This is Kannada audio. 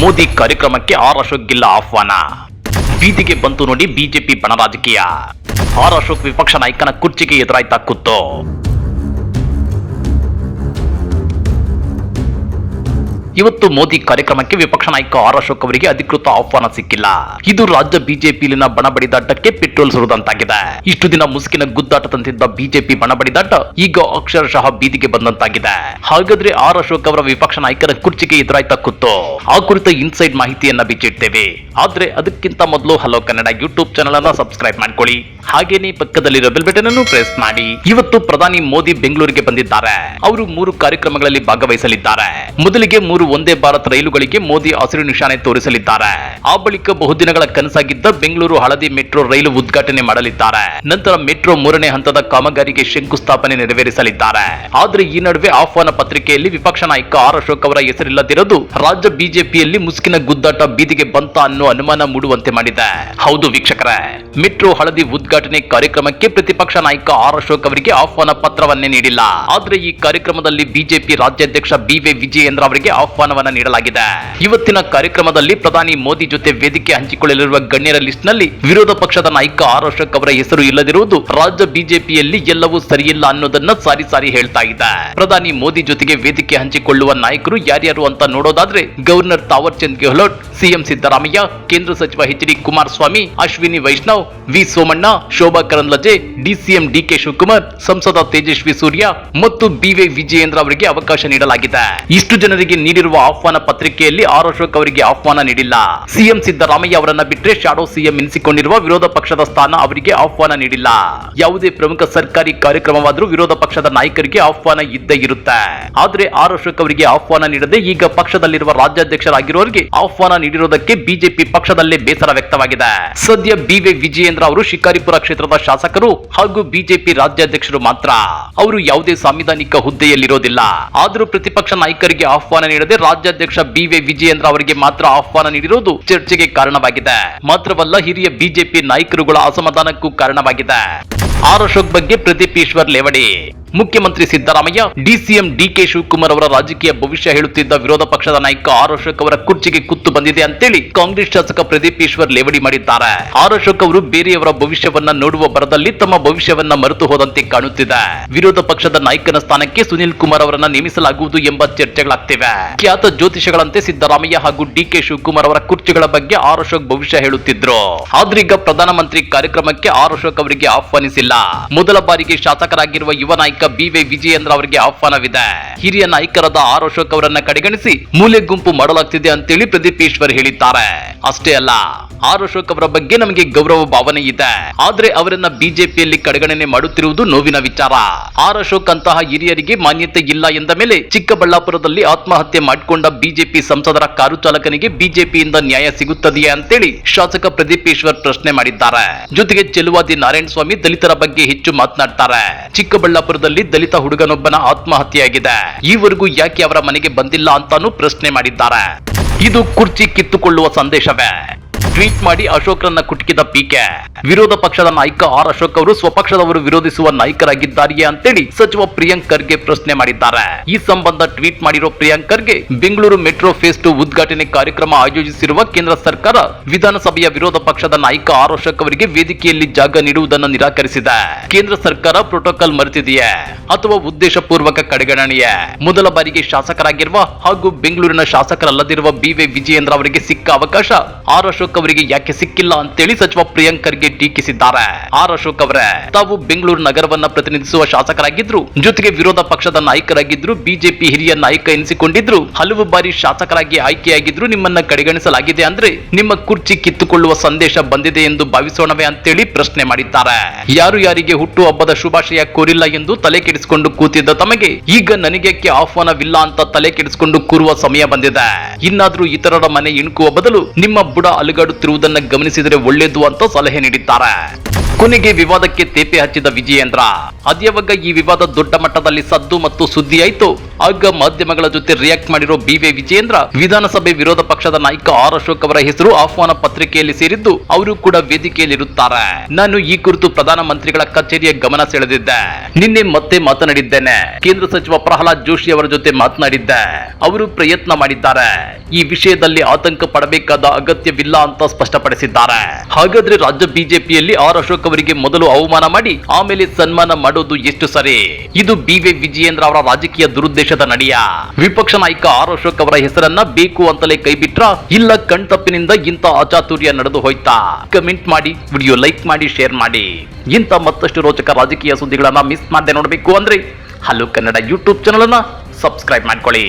ಮೋದಿ ಕಾರ್ಯಕ್ರಮಕ್ಕೆ ಆರ್ ಅಶೋಕ್ ಗಿಲ್ಲ ಆಹ್ವಾನ. ಬೀದಿಗೆ ಬಂತು ನೋಡಿ ಬಿಜೆಪಿ ಬಣ ರಾಜಕೀಯ ಆರ್ ಅಶೋಕ್ ವಿಪಕ್ಷ ನಾಯಕನ ಕುರ್ಚಿಗೆ ಎದುರಾಯ್ತಾ ಕುತ್ತು. ಇವತ್ತು ಮೋದಿ ಕಾರ್ಯಕ್ರಮಕ್ಕೆ ವಿಪಕ್ಷ ನಾಯಕ ಆರ್ ಅಶೋಕ್ ಅವರಿಗೆ ಅಧಿಕೃತ ಆಹ್ವಾನ ಸಿಕ್ಕಿಲ್ಲ. ಇದು ರಾಜ್ಯ ಬಿಜೆಪಿಯಲ್ಲಿನ ಬಣ ಬಡಿದಾಟಕ್ಕೆ ಪೆಟ್ರೋಲ್ ಸುರಿದಂತಾಗಿದೆ. ಇಷ್ಟು ದಿನ ಮುಸುಕಿನ ಗುದ್ದಾಟ ತಂತಿದ್ದ ಬಿಜೆಪಿ ಬಣಬಡಿದಾಟ ಈಗ ಅಕ್ಷರಶಃ ಬೀದಿಗೆ ಬಂದಂತಾಗಿದೆ. ಹಾಗಾದ್ರೆ ಆರ್ ಅಶೋಕ್ ಅವರ ವಿಪಕ್ಷ ನಾಯಕರ ಕುರ್ಚಿಗೆ ಎದುರಾಯ್ತ ಕುತ್ತು. ಆ ಕುರಿತ ಇನ್ಸೈಡ್ ಮಾಹಿತಿಯನ್ನ ಬಿಚ್ಚಿಡ್ತೇವೆ. ಆದ್ರೆ ಅದಕ್ಕಿಂತ ಮೊದಲು ಹಲೋ ಕನ್ನಡ ಯೂಟ್ಯೂಬ್ ಚಾನಲ್ ಅನ್ನ ಸಬ್ಸ್ಕ್ರೈಬ್ ಮಾಡ್ಕೊಳ್ಳಿ. ಹಾಗೇನೆ ಪಕ್ಕದಲ್ಲಿರೋ ಬೆಲ್ ಬಟನ್ ಅನ್ನು ಪ್ರೆಸ್ ಮಾಡಿ. ಇವತ್ತು ಪ್ರಧಾನಿ ಮೋದಿ ಬೆಂಗಳೂರಿಗೆ ಬಂದಿದ್ದಾರೆ. ಅವರು ಮೂರು ಕಾರ್ಯಕ್ರಮಗಳಲ್ಲಿ ಭಾಗವಹಿಸಲಿದ್ದಾರೆ. ಮೊದಲಿಗೆ ಮೂರು ಒಂದೇ ಭಾರತ್ ರೈಲುಗಳಿಗೆ ಮೋದಿ ಹಸಿರು ನಿಶಾನೆ ತೋರಿಸಲಿದ್ದಾರೆ. ಆ ಬಳಿಕ ಬಹುದಿನಗಳ ಕನಸಾಗಿದ್ದ ಬೆಂಗಳೂರು ಹಳದಿ ಮೆಟ್ರೋ ರೈಲು ಉದ್ಘಾಟನೆ ಮಾಡಲಿದ್ದಾರೆ. ನಂತರ ಮೆಟ್ರೋ ಮೂರನೇ ಹಂತದ ಕಾಮಗಾರಿಗೆ ಶಂಕುಸ್ಥಾಪನೆ ನೆರವೇರಿಸಲಿದ್ದಾರೆ. ಆದರೆ ಈ ನಡುವೆ ಆಹ್ವಾನ ಪತ್ರಿಕೆಯಲ್ಲಿ ವಿಪಕ್ಷ ನಾಯಕ ಆರ್ ಅಶೋಕ್ ಅವರ ಹೆಸರಿಲ್ಲದಿರೋದು ರಾಜ್ಯ ಬಿಜೆಪಿಯಲ್ಲಿ ಮುಸುಕಿನ ಗುದ್ದಾಟ ಬೀದಿಗೆ ಬಂತ ಅನ್ನೋ ಅನುಮಾನ ಮೂಡುವಂತೆ ಮಾಡಿದೆ. ಹೌದು ವೀಕ್ಷಕರೇ, ಮೆಟ್ರೋ ಹಳದಿ ಉದ್ಘಾಟನೆ ಕಾರ್ಯಕ್ರಮಕ್ಕೆ ಪ್ರತಿಪಕ್ಷ ನಾಯಕ ಆರ್ ಅಶೋಕ್ ಅವರಿಗೆ ಆಹ್ವಾನ ಪತ್ರವನ್ನೇ ನೀಡಿಲ್ಲ. ಆದರೆ ಈ ಕಾರ್ಯಕ್ರಮದಲ್ಲಿ ಬಿಜೆಪಿ ರಾಜ್ಯಾಧ್ಯಕ್ಷ ಬಿವೈ ವಿಜಯೇಂದ್ರ ಅವರಿಗೆ ಆಹ್ವಾನವನ್ನ ನೀಡಲಾಗಿದೆ. ಇವತ್ತಿನ ಕಾರ್ಯಕ್ರಮದಲ್ಲಿ ಪ್ರಧಾನಿ ಮೋದಿ ಜೊತೆ ವೇದಿಕೆ ಹಂಚಿಕೊಳ್ಳಲಿರುವ ಗಣ್ಯರ ಲಿಸ್ಟ್ನಲ್ಲಿ ವಿರೋಧ ಪಕ್ಷದ ನಾಯಕ ಆರ್ ಅಶೋಕ್ ಅವರ ಹೆಸರು ಇಲ್ಲದಿರುವುದು ರಾಜ್ಯ ಬಿಜೆಪಿಯಲ್ಲಿ ಎಲ್ಲವೂ ಸರಿಯಿಲ್ಲ ಅನ್ನೋದನ್ನ ಸಾರಿ ಸಾರಿ ಹೇಳ್ತಾ ಇದೆ. ಪ್ರಧಾನಿ ಮೋದಿ ಜೊತೆಗೆ ವೇದಿಕೆ ಹಂಚಿಕೊಳ್ಳುವ ನಾಯಕರು ಯಾರ್ಯಾರು ಅಂತ ನೋಡೋದಾದ್ರೆ ಗವರ್ನರ್ ತಾವರ್ ಚಂದ್ ಗೆಹ್ಲೋಟ್, ಸಿಎಂ ಸಿದ್ದರಾಮಯ್ಯ, ಕೇಂದ್ರ ಸಚಿವ H D Kumaraswamy, Ashwini Vaishnaw, V Somanna, Shobha Karandlaje DCM DK Shivakumar, ಸಂಸದ ತೇಜಸ್ವಿ ಸೂರ್ಯ ಮತ್ತು ಬಿವಿ ವಿಜಯೇಂದ್ರ ಅವರಿಗೆ ಅವಕಾಶ ನೀಡಲಾಗಿದೆ. ಇಷ್ಟು ಜನರಿಗೆ ನೀಡಿರುವ ಆಹ್ವಾನ ಪತ್ರಿಕೆಯಲ್ಲಿ ಆರ್ ಅಶೋಕ್ ಅವರಿಗೆ ಆಹ್ವಾನ ನೀಡಿಲ್ಲ. ಸಿಎಂ ಸಿದ್ದರಾಮಯ್ಯ ಅವರನ್ನ ಬಿಟ್ಟರೆ ಶಾಡೋ ಸಿಎಂ ಎನಿಸಿಕೊಂಡಿರುವ ವಿರೋಧ ಪಕ್ಷದ ಸ್ಥಾನ ಅವರಿಗೆ ಆಹ್ವಾನ ನೀಡಿಲ್ಲ. ಯಾವುದೇ ಪ್ರಮುಖ ಸರ್ಕಾರಿ ಕಾರ್ಯಕ್ರಮವಾದರೂ ವಿರೋಧ ಪಕ್ಷದ ನಾಯಕರಿಗೆ ಆಹ್ವಾನ ಇದ್ದೇ ಇರುತ್ತೆ. ಆದ್ರೆ ಆರ್ ಅಶೋಕ್ ಅವರಿಗೆ ಆಹ್ವಾನ ನೀಡದೆ ಈಗ ಪಕ್ಷದಲ್ಲಿರುವ ರಾಜ್ಯಾಧ್ಯಕ್ಷರಾಗಿರುವವರಿಗೆ ಆಹ್ವಾನ ನೀಡಿರುವುದಕ್ಕೆ ಬಿಜೆಪಿ ಪಕ್ಷದಲ್ಲೇ ಬೇಸರ ವ್ಯಕ್ತವಾಗಿದೆ. ಸದ್ಯ ಬಿವಿ ವಿಜಯೇಂದ್ರ ಅವರು ಶಿಕಾರಿಪುರ ಕ್ಷೇತ್ರದ ಶಾಸಕರು ಹಾಗೂ ಬಿಜೆಪಿ ರಾಜ್ಯಾಧ್ಯಕ್ಷರು ಮಾತ್ರ. ಅವರು ಯಾವುದೇ ಸಾಂವಿಧಾನಿಕ ಹುದ್ದೆಯಲ್ಲಿರೋದಿಲ್ಲ. ಆದರೂ ಪ್ರತಿಪಕ್ಷ ನಾಯಕರಿಗೆ ಆಹ್ವಾನ ನೀಡದೆ ರಾಜ್ಯಾಧ್ಯಕ್ಷ ಬಿವಿ ವಿಜಯೇಂದ್ರ ಅವರಿಗೆ ಮಾತ್ರ ಆಹ್ವಾನ ನೀಡಿರುವುದು ಚರ್ಚೆಗೆ ಕಾರಣವಾಗಿದೆ. ಮಾತ್ರವಲ್ಲ, ಹಿರಿಯ ಬಿಜೆಪಿ ನಾಯಕರುಗಳ ಅಸಮಾಧಾನಕ್ಕೂ ಕಾರಣವಾಗಿದೆ. ಆರ್ ಅಶೋಕ್ ಬಗ್ಗೆ ಪ್ರದೀಪ್ ಈಶ್ವರ್ ಲೇವಡಿ. ಮುಖ್ಯಮಂತ್ರಿ ಸಿದ್ದರಾಮಯ್ಯ, ಡಿಸಿಎಂ ಡಿಕೆ ಶಿವಕುಮಾರ್ ಅವರ ರಾಜಕೀಯ ಭವಿಷ್ಯ ಹೇಳುತ್ತಿದ್ದ ವಿರೋಧ ಪಕ್ಷದ ನಾಯಕ ಆರ್ ಅಶೋಕ್ ಅವರ ಕುರ್ಚಿಗೆ ಕುತ್ತು ಬಂದಿದೆ ಅಂತೇಳಿ ಕಾಂಗ್ರೆಸ್ ಶಾಸಕ ಪ್ರದೀಪ್ ಈಶ್ವರ್ ಲೇವಡಿ ಮಾಡಿದ್ದಾರೆ. ಆರ್ ಅಶೋಕ್ ಅವರು ಬೇರೆಯವರ ಭವಿಷ್ಯವನ್ನ ನೋಡುವ ಬರದಲ್ಲಿ ತಮ್ಮ ಭವಿಷ್ಯವನ್ನ ಮರೆತು ಹೋದಂತೆ ಕಾಣುತ್ತಿದೆ. ವಿರೋಧ ಪಕ್ಷದ ನಾಯಕನ ಸ್ಥಾನಕ್ಕೆ ಸುನಿಲ್ ಕುಮಾರ್ ಅವರನ್ನ ನೇಮಿಸಲಾಗುವುದು ಎಂಬ ಚರ್ಚೆಗಳಾಗ್ತಿವೆ. ಖ್ಯಾತ ಜ್ಯೋತಿಷಗಳಂತೆ ಸಿದ್ದರಾಮಯ್ಯ ಹಾಗೂ ಡಿಕೆ ಶಿವಕುಮಾರ್ ಅವರ ಕುರ್ಚಿಗಳ ಬಗ್ಗೆ ಆರ್ ಅಶೋಕ್ ಭವಿಷ್ಯ ಹೇಳುತ್ತಿದ್ರು. ಆದ್ರೀಗ ಪ್ರಧಾನಮಂತ್ರಿ ಕಾರ್ಯಕ್ರಮಕ್ಕೆ ಆರ್ ಅಶೋಕ್ ಅವರಿಗೆ ಆಹ್ವಾನಿಸಿಲ್ಲ. ಮೊದಲ ಬಾರಿಗೆ ಶಾಸಕರಾಗಿರುವ ಯುವ ನಾಯಕ ಬಿವೈ ವಿಜಯೇಂದ್ರ ಅವರಿಗೆ ಆಹ್ವಾನವಿದೆ. ಹಿರಿಯ ನಾಯಕರಾದ ಆರ್ ಅಶೋಕ್ ಅವರನ್ನ ಕಡೆಗಣಿಸಿ ಮೂಲೆ ಗುಂಪು ಮಾಡಲಾಗ್ತಿದೆ ಅಂತೇಳಿ ಪ್ರದೀಪ್ ಈಶ್ವರ್ ಹೇಳಿದ್ದಾರೆ. ಅಷ್ಟೇ ಅಲ್ಲ ಆರ್ ಅಶೋಕ್ ಅವರ ಬಗ್ಗೆ ನಮಗೆ ಗೌರವ ಭಾವನೆ ಇದೆ. ಆದ್ರೆ ಅವರನ್ನ ಬಿಜೆಪಿಯಲ್ಲಿ ಕಡೆಗಣನೆ ಮಾಡುತ್ತಿರುವುದು ನೋವಿನ ವಿಚಾರ. ಆರ್ ಅಶೋಕ್ ಅಂತಹ ಹಿರಿಯರಿಗೆ ಮಾನ್ಯತೆ ಇಲ್ಲ ಎಂದ ಮೇಲೆ ಚಿಕ್ಕಬಳ್ಳಾಪುರದಲ್ಲಿ ಆತ್ಮಹತ್ಯೆ ಮಾಡಿಕೊಂಡ ಬಿಜೆಪಿ ಸಂಸದರ ಕಾರು ಚಾಲಕನಿಗೆ ಬಿಜೆಪಿಯಿಂದ ನ್ಯಾಯ ಸಿಗುತ್ತದೆಯೇ ಅಂತೇಳಿ ಶಾಸಕ ಪ್ರದೀಪೇಶ್ವರ್ ಪ್ರಶ್ನೆ ಮಾಡಿದ್ದಾರೆ. ಜೊತೆಗೆ ಚೆಲುವಾದಿ ನಾರಾಯಣ ಸ್ವಾಮಿ ದಲಿತರ ಬಗ್ಗೆ ಹೆಚ್ಚು ಮಾತನಾಡ್ತಾರೆ. ಚಿಕ್ಕಬಳ್ಳಾಪುರದಲ್ಲಿ ದಲಿತ ಹುಡುಗನೊಬ್ಬನ ಆತ್ಮಹತ್ಯೆಯಾಗಿದೆ. ಈವರೆಗೂ ಯಾಕೆ ಅವರ ಮನೆಗೆ ಬಂದಿಲ್ಲ ಅಂತಾನೂ ಪ್ರಶ್ನೆ ಮಾಡಿದ್ದಾರೆ. ಇದು ಕುರ್ಚಿ ಕಿತ್ತುಕೊಳ್ಳುವ ಸಂದೇಶವೇ. ಟ್ವೀಟ್ ಮಾಡಿ ಅಶೋಕ್ರನ್ನ ಕುಟುಕಿದ ಪಿಕೆ ವಿರೋಧ ಪಕ್ಷದ ನಾಯಕ ಆರ್ ಅಶೋಕ್ ಅವರು ಸ್ವಪಕ್ಷದವರು ವಿರೋಧಿಸುವ ನಾಯಕರಾಗಿದ್ದಾರೆಯೇ ಅಂತೇಳಿ ಸಚಿವ ಪ್ರಿಯಾಂಕ್ ಖರ್ಗೆ ಪ್ರಶ್ನೆ ಮಾಡಿದ್ದಾರೆ. ಈ ಸಂಬಂಧ ಟ್ವೀಟ್ ಮಾಡಿರೋ Priyank Kharge Bengaluru metro phase two ಉದ್ಘಾಟನೆ ಕಾರ್ಯಕ್ರಮ ಆಯೋಜಿಸಿರುವ ಕೇಂದ್ರ ಸರ್ಕಾರ ವಿಧಾನಸಭೆಯ ವಿರೋಧ ಪಕ್ಷದ ನಾಯಕ ಆರ್ ಅಶೋಕ್ ಅವರಿಗೆ ವೇದಿಕೆಯಲ್ಲಿ ಜಾಗ ನೀಡುವುದನ್ನು ನಿರಾಕರಿಸಿದೆ. ಕೇಂದ್ರ ಸರ್ಕಾರ ಪ್ರೋಟೋಕಾಲ್ ಮರೆತಿದೆಯೇ? ಅಥವಾ ಉದ್ದೇಶಪೂರ್ವಕ ಕಡೆಗಣನೆಯೇ? ಮೊದಲ ಬಾರಿಗೆ ಶಾಸಕರಾಗಿರುವ ಹಾಗೂ ಬೆಂಗಳೂರಿನ ಶಾಸಕರಲ್ಲದಿರುವ ಬಿವಿ ವಿಜಯೇಂದ್ರ ಅವರಿಗೆ ಸಿಕ್ಕ ಅವಕಾಶ ಆರ್ ಅಶೋಕ್ ಅವರಿಗೆ ಯಾಕೆ ಸಿಕ್ಕಿಲ್ಲ ಅಂತೇಳಿ ಸಚಿವ ಪ್ರಿಯಂಕರ್ಗೆ ಟೀಕಿಸಿದ್ದಾರೆ. ಆರ್ ಅಶೋಕ್ ಅವರೇ, ತಾವು ಬೆಂಗಳೂರು ನಗರವನ್ನ ಪ್ರತಿನಿಧಿಸುವ ಶಾಸಕರಾಗಿದ್ರು, ಜೊತೆಗೆ ವಿರೋಧ ಪಕ್ಷದ ನಾಯಕರಾಗಿದ್ರು, ಬಿಜೆಪಿ ಹಿರಿಯ ನಾಯಕ ಎನಿಸಿಕೊಂಡಿದ್ರು, ಹಲವು ಬಾರಿ ಶಾಸಕರಾಗಿ ಆಯ್ಕೆಯಾಗಿದ್ರು ನಿಮ್ಮನ್ನ ಕಡೆಗಣಿಸಲಾಗಿದೆ ಅಂದ್ರೆ ನಿಮ್ಮ ಕುರ್ಚಿ ಕಿತ್ತುಕೊಳ್ಳುವ ಸಂದೇಶ ಬಂದಿದೆ ಎಂದು ಭಾವಿಸೋಣವೇ ಅಂತೇಳಿ ಪ್ರಶ್ನೆ ಮಾಡಿದ್ದಾರೆ. ಯಾರು ಯಾರಿಗೆ ಹುಟ್ಟು ಹಬ್ಬದ ಶುಭಾಶಯ ಕೋರಿಲ್ಲ ಎಂದು ತಲೆ ಕೆಡಿಸಿಕೊಂಡು ಕೂತಿದ್ದ ತಮಗೆ, ಈಗ ನನಗೇಕೆ ಆಹ್ವಾನವಿಲ್ಲ ಅಂತ ತಲೆ ಕೆಡಿಸಿಕೊಂಡು ಕೂರುವ ಸಮಯ ಬಂದಿದೆ. ಇನ್ನಾದ್ರೂ ಇತರರ ಮನೆ ಇಣುಕುವ ಬದಲು ನಿಮ್ಮ ಬುಡ ಅಲುಗಾಡುತ್ತಿರುವುದನ್ನ ಗಮನಿಸಿದರೆ ಒಳ್ಳೆಯದು ಅಂತ ಸಲಹೆ ನೀಡಿದ್ದಾರೆ. ಕೊನೆಗೆ ವಿವಾದಕ್ಕೆ ತೇಪೆ ಹಚ್ಚಿದ ವಿಜಯೇಂದ್ರ. ಅದ್ಯಾವಾಗ ಈ ವಿವಾದ ದೊಡ್ಡ ಮಟ್ಟದಲ್ಲಿ ಸದ್ದು ಮತ್ತು ಸುದ್ದಿಯಾಯಿತು? ಆಗ ಮಾಧ್ಯಮಗಳ ಜೊತೆ ರಿಯಾಕ್ಟ್ ಮಾಡಿರೋ ಬಿವಿ ವಿಜೇಂದ್ರ ವಿಧಾನಸಭೆ ವಿರೋಧ ಪಕ್ಷದ ನಾಯಕ ಆರ್ ಅಶೋಕ್ ಅವರ ಹೆಸರು ಆಹ್ವಾನ ಪತ್ರಿಕೆಯಲ್ಲಿ ಸೇರಿದ್ದು ಅವರು ಕೂಡ ವೇದಿಕೆಯಲ್ಲಿರುತ್ತಾರೆ. ನಾನು ಈ ಕುರಿತು ಪ್ರಧಾನಮಂತ್ರಿಗಳ ಕಚೇರಿಯ ಗಮನ ಸೆಳೆದಿದ್ದೆ. ನಿನ್ನೆ ಮತ್ತೆ ಮಾತನಾಡಿದ್ದೇನೆ. ಕೇಂದ್ರ ಸಚಿವ ಪ್ರಹ್ಲಾದ್ ಜೋಶಿ ಅವರ ಜೊತೆ ಮಾತನಾಡಿದ್ದೆ. ಅವರು ಪ್ರಯತ್ನ ಮಾಡಿದ್ದಾರೆ. ಈ ವಿಷಯದಲ್ಲಿ ಆತಂಕ ಪಡಬೇಕಾದ ಅಗತ್ಯವಿಲ್ಲ ಅಂತ ಸ್ಪಷ್ಟಪಡಿಸಿದ್ದಾರೆ. ಹಾಗಾದ್ರೆ ರಾಜ್ಯ ಬಿಜೆಪಿಯಲ್ಲಿ ಆರ್ ಅಶೋಕ್ ಅವರಿಗೆ ಮೊದಲು ಅವಮಾನ ಮಾಡಿ ಆಮೇಲೆ ಸನ್ಮಾನ ಮಾಡೋದು ಎಷ್ಟು ಸರಿ? ಇದು ಬಿವಿ ವಿಜಯೇಂದ್ರ ಅವರ ರಾಜಕೀಯ ದುರುದ್ದೇಶದ ನಡೆಯ. ವಿಪಕ್ಷ ನಾಯಕ ಆರ್ ಅಶೋಕ್ ಅವರ ಹೆಸರನ್ನ ಬೇಕು ಅಂತಲೇ ಕೈಬಿಟ್ರ ಇಲ್ಲ ಕಣ್ತಪ್ಪಿನಿಂದ ಇಂಥ ಅಚಾತುರ್ಯ ನಡೆದು ಹೋಯ್ತಾ. ಕಮೆಂಟ್ ಮಾಡಿ ವಿಡಿಯೋ ಲೈಕ್ ಮಾಡಿ ಶೇರ್ ಮಾಡಿ. ಇಂಥ ಮತ್ತಷ್ಟು ರೋಚಕ ರಾಜಕೀಯ ಸುದ್ದಿಗಳನ್ನ ಮಿಸ್ ಮಾಡದೆ ನೋಡಬೇಕು ಅಂದ್ರೆ ಹಲೋ ಕನ್ನಡ ಯೂಟ್ಯೂಬ್ ಚಾನಲ್ ಅನ್ನ ಸಬ್ಸ್ಕ್ರೈಬ್ ಮಾಡ್ಕೊಳ್ಳಿ.